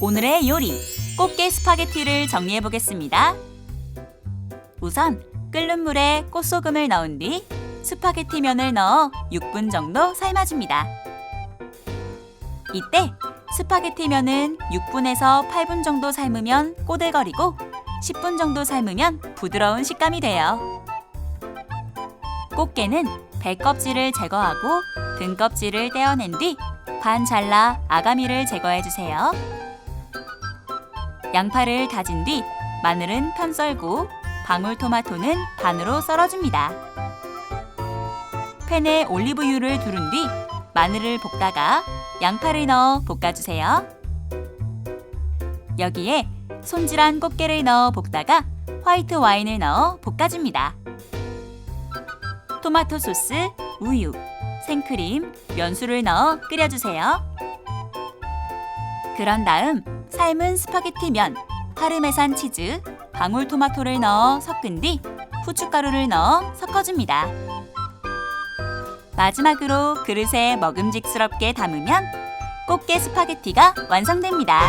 오늘의 요리 꽃게 스파게티를 정리해 보겠습니다. 우선 끓는 물에 꽃소금을 넣은 뒤 스파게티 면을 넣어 6분 정도 삶아줍니다. 이때 스파게티 면은 6분에서 8분 정도 삶으면 꼬들거리고 10분 정도 삶으면 부드러운 식감이 돼요. 꽃게는 배 껍질을 제거하고 등 껍질을 떼어낸 뒤 반 잘라 아가미를 제거해 주세요. 양파를 다진 뒤 마늘은 편 썰고 방울토마토는 반으로 썰어줍니다. 팬에 올리브유를 두른 뒤 마늘을 볶다가 양파를 넣어 볶아주세요. 여기에 손질한 꽃게를 넣어 볶다가 화이트 와인을 넣어 볶아줍니다. 토마토 소스, 우유, 생크림, 면수를 넣어 끓여주세요. 그런 다음 삶은 스파게티 면, 파르메산 치즈, 방울토마토를 넣어 섞은 뒤 후춧가루를 넣어 섞어줍니다. 마지막으로 그릇에 먹음직스럽게 담으면 꽃게 스파게티가 완성됩니다.